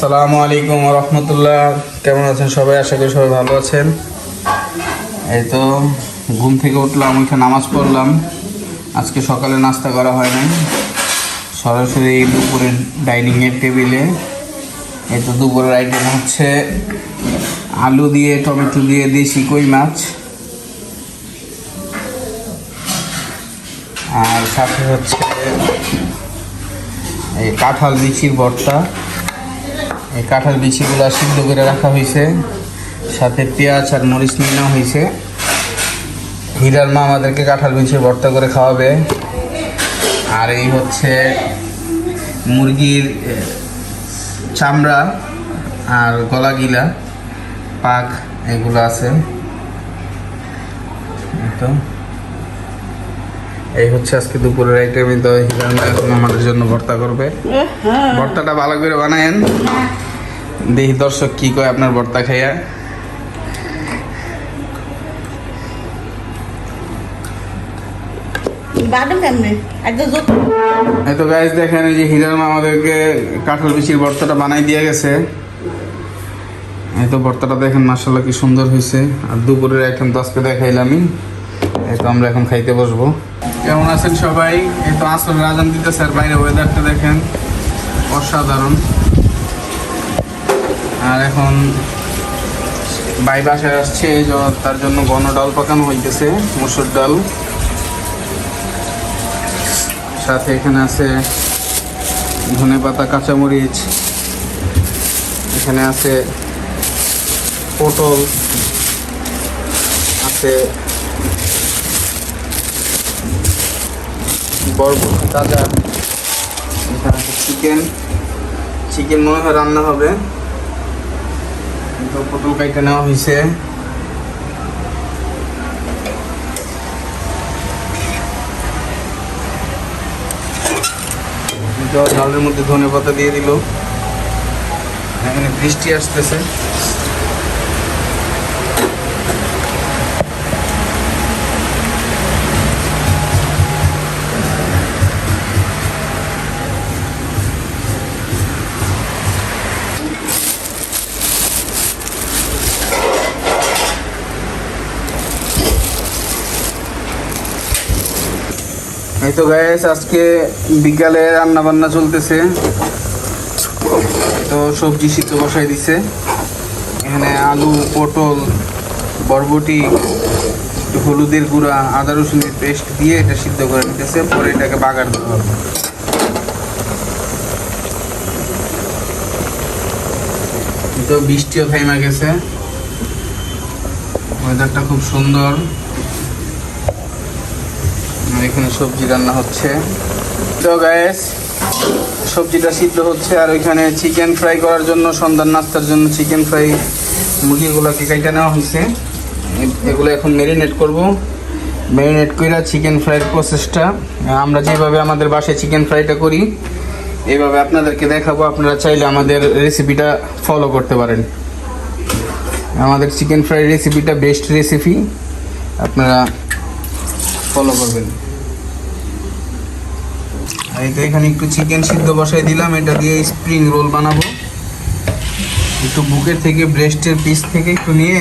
আসসালামু আলাইকুম রহমতুল্লাহ। কেমন আছেন সবাই? আশা করি সবাই ভালো আছেন। এই তো ঘুম থেকে উঠলাম, উঠে নামাজ পড়লাম। আজকে সকালে নাস্তা করা হয় নাই। সরাসরি দুপুরের ডাইনিংয়ের টেবিলে। এই তো দুপুরের আইটেম হচ্ছে আলু দিয়ে, টমেটো দিয়ে, দেশি কই মাছ। আর সাথে হচ্ছে এই কাঁঠাল বিচির ভর্তা। এই কাঁঠাল বিচিগুলো সিদ্ধ করে রাখা হয়েছে সাথে পেঁয়াজ আর মরিচ নিয়ে নেওয়া হয়েছে হিরার মা আমাদেরকে কাঁঠাল বিচির ভর্তা করে খাওয়াবে। আর এই হচ্ছে মুরগির চামড়া আর গলা গিলা পাক এগুলো আছে। এই তো। এই হচ্ছে আজকে দুপুরের আইটেমই তো হিরার মা এখন আমাদের জন্য ভর্তা করবে। ভর্তাটা ভালো করে বানায়েন। দেখি দর্শক কি কয় আপনার ভর্তা খাইয়া? বাদাম কেমনে? একদম জোর এই তো গাইজ দেখেন এই যে হিরার মা আমাদেরকে কাঁঠাল বিচির ভর্তাটা বানাই দিয়ে গেছে। এই তো ভর্তাটা দেখেন মার্শাল্লাহ কি সুন্দর হয়েছে। আর দুপুরের তো আজকে দেখাইলামই। এই তো আমরা এখন খাইতে বসবো। কেমন আছেন সবাই? এই তো আসল রাজান দিতেছে আর বাইরে ওয়েদারটা দেখেন অসাধারণ। আর এখন বাই বাসায় আসছে তার জন্য গণ ডাল পাকানো হইতেছে, মসুর ডাল। সাথে এখানে আছে ধনে পাতা, কাঁচামরিচ। এখানে আছে পটল। আছে বরবটি তাজা এখানে আছে চিকেন চিকেন মনে হয় রান্না হবে। তো পটল কাইটা নেওয়া হয়েছে ডালের মধ্যে ধনে পাতা দিয়ে দিল এখানে বৃষ্টি আসতেছে এই তো গ্যাস আজকে বিকালে রান্না বান্না চলতেছে। তো সবজি সিদ্ধ বসাই দিছে। এখানে আলু, পটল, বরবটি হলুদের গুঁড়া, আদা রসুনের পেস্ট দিয়ে এটা সিদ্ধ করে নিতেছে। পরে এটাকে বাগার দেওয়া হবে। তো বৃষ্টিও থাইমা গেছে। ওয়েদারটা খুব সুন্দর। এখানে সবজি রান্না হচ্ছে। তো গ্যাস সবজিটা সিদ্ধ হচ্ছে আর ওইখানে চিকেন ফ্রাই করার জন্য, সন্ধ্যার নাস্তার জন্য চিকেন ফ্রাই মুরগিগুলোকে কেটে নেওয়া হয়েছে এগুলো এখন ম্যারিনেট করব। ম্যারিনেট করে চিকেন ফ্রাইয়ের প্রসেসটা আমরা যেভাবে আমাদের বাসায় চিকেন ফ্রাইটা করি এইভাবে আপনাদেরকে দেখাবো। আপনারা চাইলে আমাদের রেসিপিটা ফলো করতে পারেন। আমাদের চিকেন ফ্রাই রেসিপিটা বেস্ট রেসিপি আপনারা ফলো করবেন। এই তো এখানে একটু চিকেন সিদ্ধ বসাই দিলাম, এটা দিয়ে স্প্রিং রোল বানাবো। একটু বুকের থেকে ব্রেস্টের পিস থেকে একটু নিয়ে,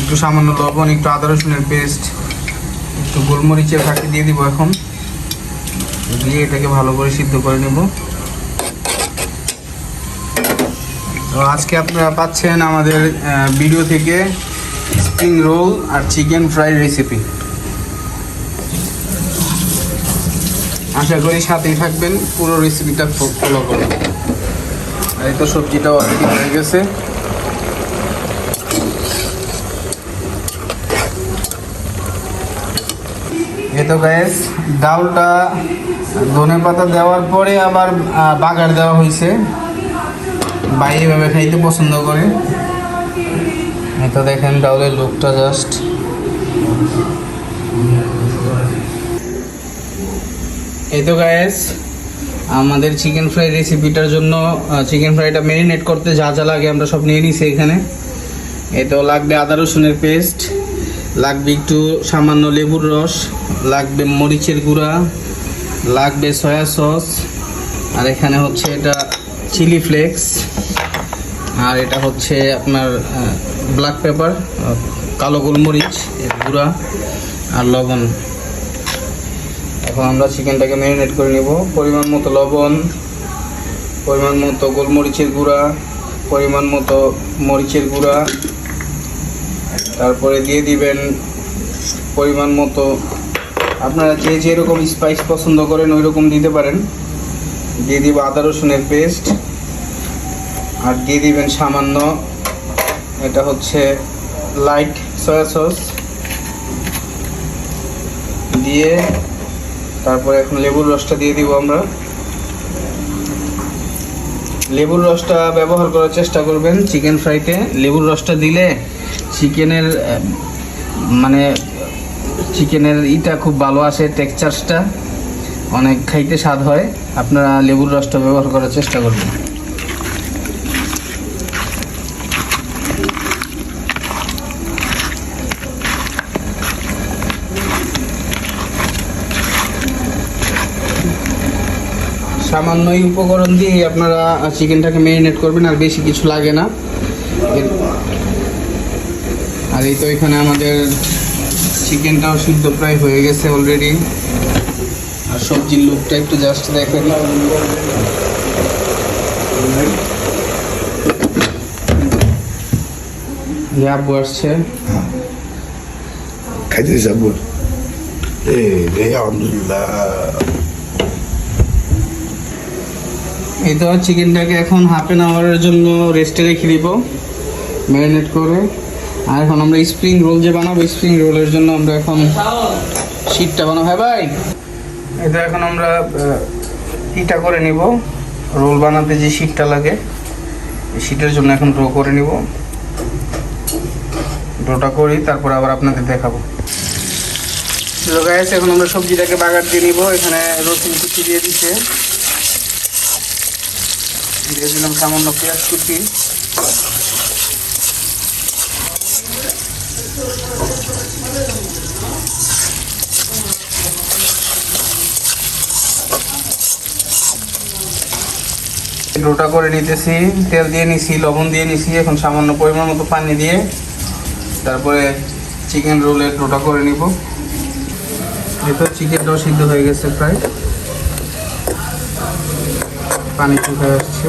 একটু সামান্য লবণ, একটু আদা রসুনের পেস্ট একটু গোলমরিচের ফাঁকি দিয়ে দিব এখন। দিয়ে এটাকে ভালো করে সিদ্ধ করে নেব। তো আজকে আপনারা পাচ্ছেন আমাদের ভিডিও থেকে স্প্রিং রোল আর চিকেন ফ্রাই রেসিপি আশা করি সাথেই থাকবেন। পুরো রেসিপিটা ফলো করবেন। এই তো সবজিটাও অলরেডি হয়ে গেছে। তো গ্যাস ডাউলটা ধনে পাতা দেওয়ার পরে আবার বাগার দেওয়া হয়েছে। ভাই এভাবে খাইতে পছন্দ করে। তো দেখেন ডাউলের লুকটা জাস্ট এই তো গায়েস আমাদের চিকেন ফ্রাই রেসিপিটার জন্য চিকেন ফ্রাইটা ম্যারিনেট করতে যা যা লাগে আমরা সব নিয়ে নিছি এখানে। তো লাগবে আদা রসুনের পেস্ট লাগবে একটু সামান্য লেবুর রস, লাগবে মরিচের গুঁড়া, লাগবে সয়া সস আর এখানে হচ্ছে এটা চিলি ফ্লেক্স আর এটা হচ্ছে আপনার ব্ল্যাক পেপার কালো গোলমরিচ গুঁড়া, আর লবণ। এখন আমরা চিকেনটাকে ম্যারিনেট করে নিব। পরিমাণ মতো লবণ, পরিমাণ মতো গোলমরিচের গুঁড়া, পরিমাণ মতো মরিচের গুঁড়া। তারপরে দিয়ে দিবেন পরিমাণ মতো, আপনারা যে যেরকম স্পাইস পছন্দ করেন ওই রকম দিতে পারেন। দিয়ে দিব আদা রসুনের পেস্ট আর দিয়ে দিবেন সামান্য, এটা হচ্ছে লাইট সয়া সস দিয়ে তারপরে এখন লেবুর রসটা দিয়ে দিব আমরা। লেবুর রসটা ব্যবহার করার চেষ্টা করবেন চিকেন ফ্রাইতে। লেবুর রসটা দিলে চিকেনের মানে চিকেনের ইটা খুব ভালো আসে টেক্সচারটা অনেক খাইতে স্বাদ হয়। আপনারা লেবুর রসটা ব্যবহার করার চেষ্টা করবেন। সামান্য উপকরণ দিয়ে আপনারা চিকেনটাকে ম্যারিনেট করবেন, আর বেশি কিছু লাগে না। আর এই তো এখানে আমাদের চিকেনটাও সিদ্ধ প্রায় হয়ে গেছে অলরেডি আর সবজির লুকটা একটু জাস্ট দেখেন। আব্বু আসছে। খাইতে এই আলহামদুলিল্লাহ। এই তো চিকেনটাকে এখন হাফ অ্যান আওয়ারের জন্য রেস্টে রেখে দিব ম্যারিনেট করে। আর এখন আমরা স্প্রিং রোল যে বানাবো স্প্রিং রোলের জন্য আমরা এখন শীটটা বানাবো। হ্যাঁ ভাই? এটা এখন আমরা ইটা করে নিব। রোল বানাতে যে শীটটা লাগে শীটের জন্য এখন ড্র করে নিব। ড্রটা করি, তারপর আবার আপনাদের দেখাবো। তো এখন আমরা সবজিটাকে বাগার দিয়ে নিব। এখানে রসুন কুচি দিয়ে দিচ্ছে দিয়ে দিলাম সামান্য পেঁয়াজ কুচি। রোটা করে নিতেছি, তেল দিয়ে নিছি, লবণ দিয়ে নিছি, এখন সামান্য পরিমাণ মতো পানি দিয়ে তারপরে চিকেন রোলের রোটা করে নিব। এই তো চিকেনটাও সিদ্ধ হয়ে গেছে প্রায়। পানি শুকায় আসছে।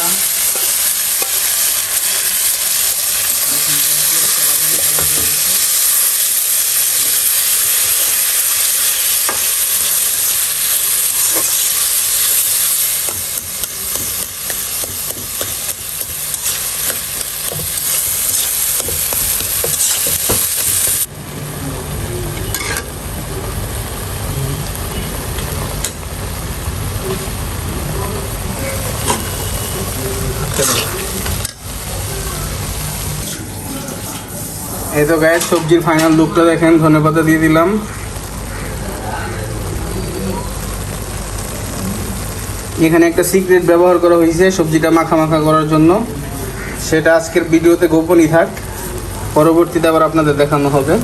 এই তো গায়ে সবজির ফাইনাল লুকটা দেখেন ধনে পাতা দিয়ে দিলাম। এখানে একটা সিক্রেট ব্যবহার করা হয়েছে সবজিটা মাখা মাখা করার জন্য। সেটা আজকের ভিডিওতে গোপনই থাক, পরবর্তীতে আবার আপনাদের দেখানো হবে।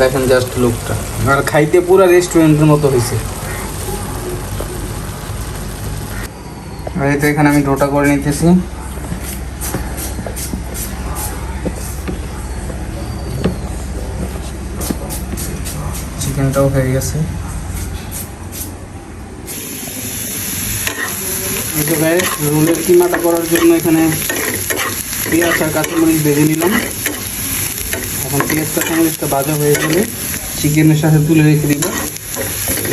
দেখেন জাস্ট লুকটা আর খাইতে পুরো রেস্টুরেন্টের মতো হয়েছে। আর এখানে আমি ডোটা করে নিতেছি। চিকেনটাও হয়ে গেছে। গায়ে রোলের কিমাটা করার জন্য এখানে পেঁয়াজ আর কাঁচামরিচ ভেজে নিলাম। এখন পেঁয়াজ, কাঁচামরিচটা ভাজা হয়ে গেলে চিকেনের সাথে তুলে রেখে দিব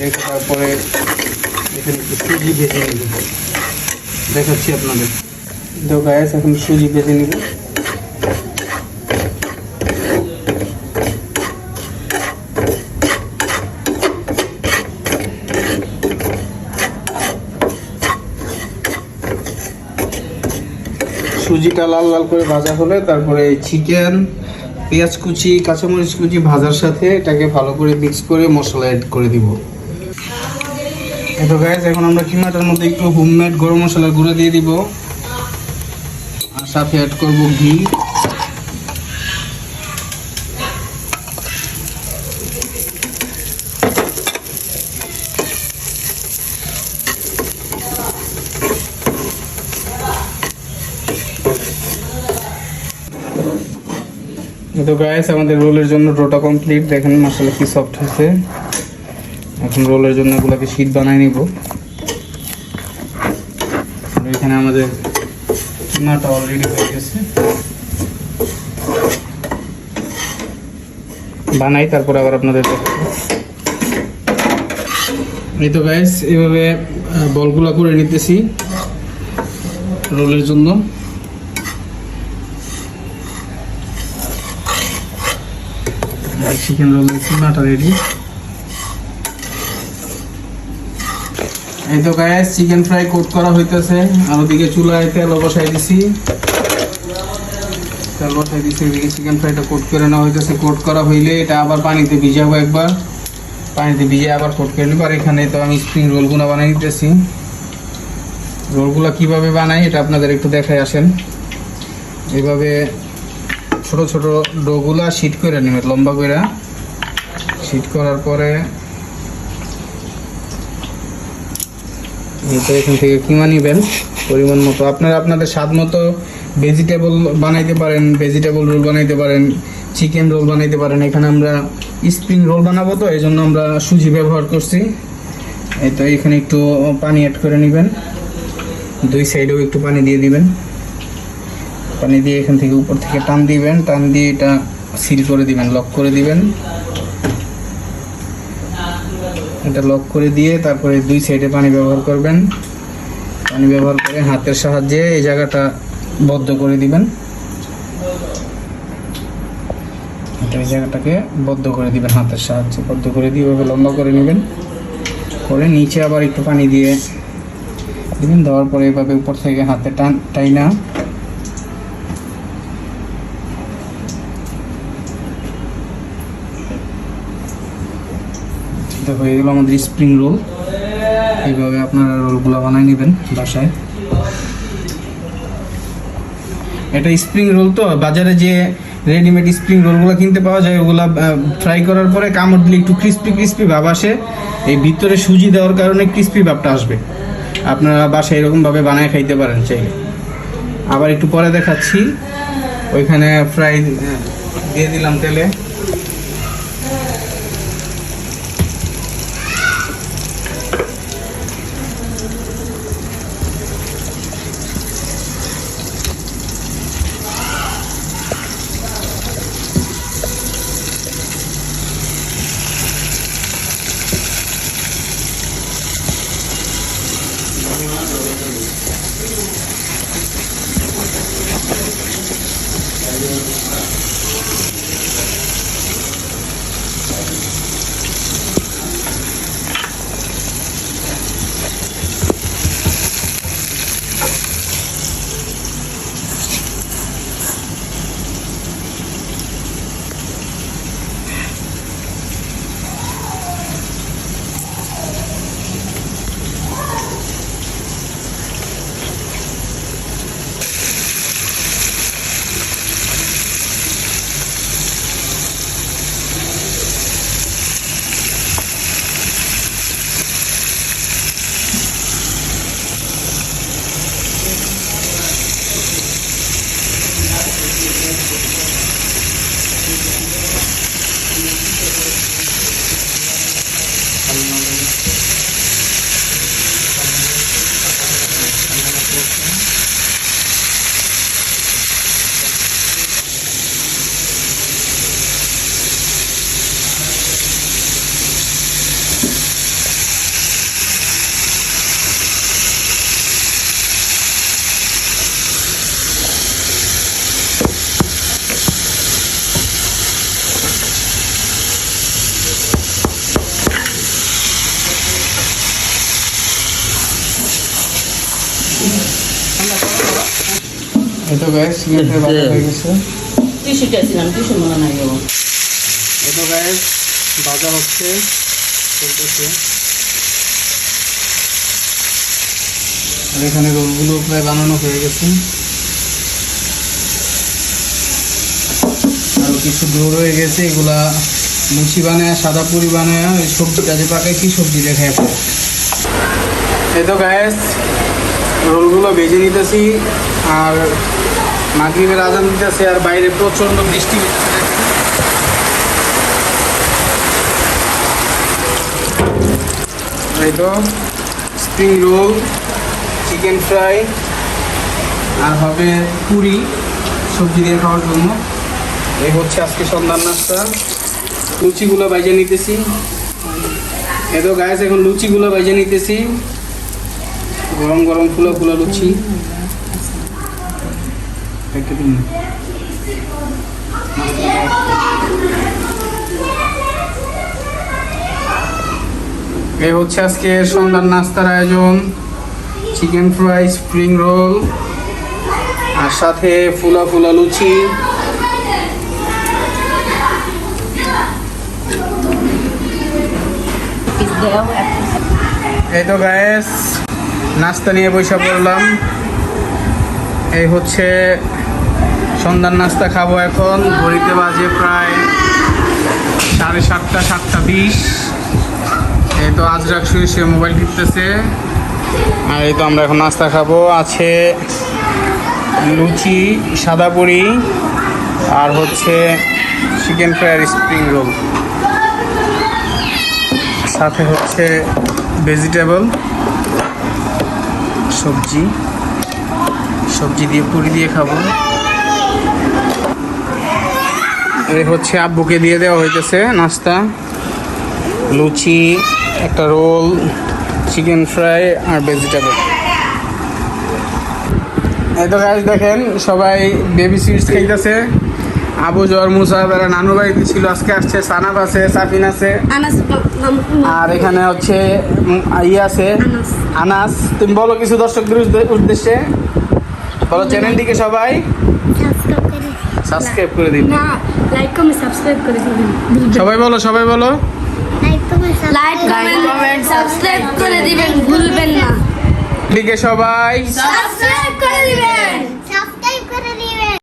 রেখে তারপরে এখানে একটু সুজি ভেজে নিব দেখাচ্ছি আপনাদের। তো গায়ে এখন সুজি ভেজে নিব সুজিটা লাল লাল করে ভাজা হলে তারপরে চিকেন পেঁয়াজ কুচি, কাঁচামরিচ কুচি ভাজার সাথে এটাকে ভালো করে মিক্স করে মশলা অ্যাড করে দিব। এতো গাইজ এখন আমরা কিমাটার মধ্যে একটু হোমমেড গরম মশলা গুঁড়ো দিয়ে দিব। আর সাথে অ্যাড করব ঘি। তো গাইস আমাদের রোলের জন্য ডোটা কমপ্লিট দেখেন মশলা কি সফট হয়েছে। এখন রোলের জন্য এগুলোকে শীট বানাই নিব। এখানে আমাদের চুনাটা অলরেডি হয়ে গেছে। বানাই, তারপর আবার আপনাদের। এই তো গাইস এইভাবে বলগুলো করে নিতেছি রোলের জন্য। চিকেন রোলের চুনাটা রেডি এই তো গায়ে চিকেন ফ্রাই কোট করা হইতেছে। আর ওদিকে চুলায় তেল বসাই দিছি। তেল বসাই দিছি, ওদিকে চিকেন ফ্রাইটা কোট করে নেওয়া হইতেছে। কোট করা হইলে এটা আবার পানিতে ভিজাবো একবার। পানিতে ভিজে আবার কোট করে নিব। আর এখানে তো আমি স্প্রিং রোলগুলো বানাই নিতেছি রোলগুলো কীভাবে বানাই, এটা আপনাদের একটু দেখাই আসেন। এইভাবে ছোট ছোট ডোগুলা শীট করে নেবেন লম্বা করে। শীট করার পরে তো এখান থেকে কিমা নিবেন পরিমাণ মতো। আপনারা আপনাদের স্বাদ মতো ভেজিটেবল বানাইতে পারেন ভেজিটেবল রোল বানাইতে পারেন চিকেন রোল বানাইতে পারেন। এখানে আমরা স্প্রিং রোল বানাবো তো এই জন্য আমরা সুজি ব্যবহার করছি। এই তো এখানে একটু পানি অ্যাড করে নেবেন। দুই সাইডেও একটু পানি দিয়ে দিবেন। পানি দিয়ে এখান থেকে উপর থেকে টান দিবেন, টান দিয়ে এটা সিল করে দিবেন লক করে দিবেন। এটা লক করে দিয়ে তারপরে দুই সাইডে পানি ব্যবহার করবেন। পানি ব্যবহার করে হাতের সাহায্যে এই জায়গাটা বদ্ধ করে দিবেন। এই জায়গাটাকে বদ্ধ করে দিবেন, হাতের সাহায্যে বদ্ধ করে দিয়ে এভাবে লম্বা করে নেবেন। করে নিচে আবার একটু পানি দিয়ে দিবেন, দেওয়ার পরে এভাবে উপর থেকে হাতে টান টাইনা হয়ে গেল আমাদের স্প্রিং রোল এইভাবে আপনারা রোলগুলো বানাই নেবেন বাসায়। এটা স্প্রিং রোল তো, বাজারে যে রেডিমেড স্প্রিং রোলগুলো কিনতে পাওয়া যায়, ওগুলা ফ্রাই করার পরে কামড় দিলে একটু ক্রিস্পি ক্রিস্পি ভাব আসে। এই ভিতরে সুজি দেওয়ার কারণে ক্রিস্পি ভাবটা আসবে। আপনারা বাসায় এরকমভাবে বানায় খাইতে পারেন চাইলে। আবার একটু পরে দেখাচ্ছি। ওইখানে ফ্রাই দিয়ে দিলাম তেলে। এই তো গাইস বাজার হয়ে গেছে বাজার হচ্ছে এখানে রোলগুলো প্রায় বানানো হয়ে গেছে। আরও কিছু দূর রয়ে গেছে এগুলা মুচি বানায় সাদা পুরি বানায় ওই সবজি কাজে পাকায় কি সবজি দেখা এই তো গায়েস রোলগুলো বেজে নিতেছি আর মাগরিবের আজান দিতেছে আর বাইরে প্রচণ্ড বৃষ্টি। এই তো স্প্রিং রোল চিকেন ফ্রাই আর হবে পুরি, সবজি দিয়ে খাওয়ার জন্য। এই হচ্ছে আজকে সন্ধ্যার নাস্তা। লুচিগুলো বাইজে নিতেছি। এই তো গাছ এখন লুচিগুলো বাইজে নিতেছি। গরম গরম ফুলো ফুলো লুচি। এই হচ্ছে আজকে সন্ধ্যার নাস্তার আয়োজন। চিকেন ফ্রাই স্প্রিং রোল আর সাথে ফুলা ফুলা লুচি। এই তো গ্যাস নাস্তা নিয়ে বসে পড়লাম। এই হচ্ছে সন্ধ্যার নাস্তা খাব এখন। ঘড়িতে বাজে প্রায় সাড়ে সাতটা সাতটা বিশ। এই তো আজরাক শুয়ে শুয়ে মোবাইল টিপতেছে। আর এই তো আমরা এখন নাস্তা খাব। আছে লুচি, সাদা পুরি, আর হচ্ছে চিকেন ফ্রাই আর স্প্রিং রোল। সাথে হচ্ছে ভেজিটেবল, সবজি। সবজি দিয়ে পুরি দিয়ে খাব। এই হচ্ছে আব্বুকে দিয়ে দেওয়া হইতেছে নাস্তা। লুচি একটা রোল চিকেন ফ্রাই আর ভেজিটেবল। এই তো গাছ দেখেন সবাই বেবি সুইটস খাইতেছে। আবু জর মুসা এরা নানু বাড়িতে ছিল আজকে আসছে সানাব আছে সাফিন আছে। আর এখানে হচ্ছে ইয়ে আছে। আনাস। তুমি বলো কিছু দর্শকদের উদ্দে- উদ্দেশ্যে। বলো চ্যানেলটিকে সবাই। সাবস্ক্রাইব করে সাবস্ক্রাইব করে দিন না লাইক কমেন্ট সাবস্ক্রাইব করে দিবেন। সবাই বলো সবাই বলো। লাইক কমেন্ট সাবস্ক্রাইব করে দিবেন। ভুলবেন না। দিকে সবাই। সাবস্ক্রাইব করে দিবেন।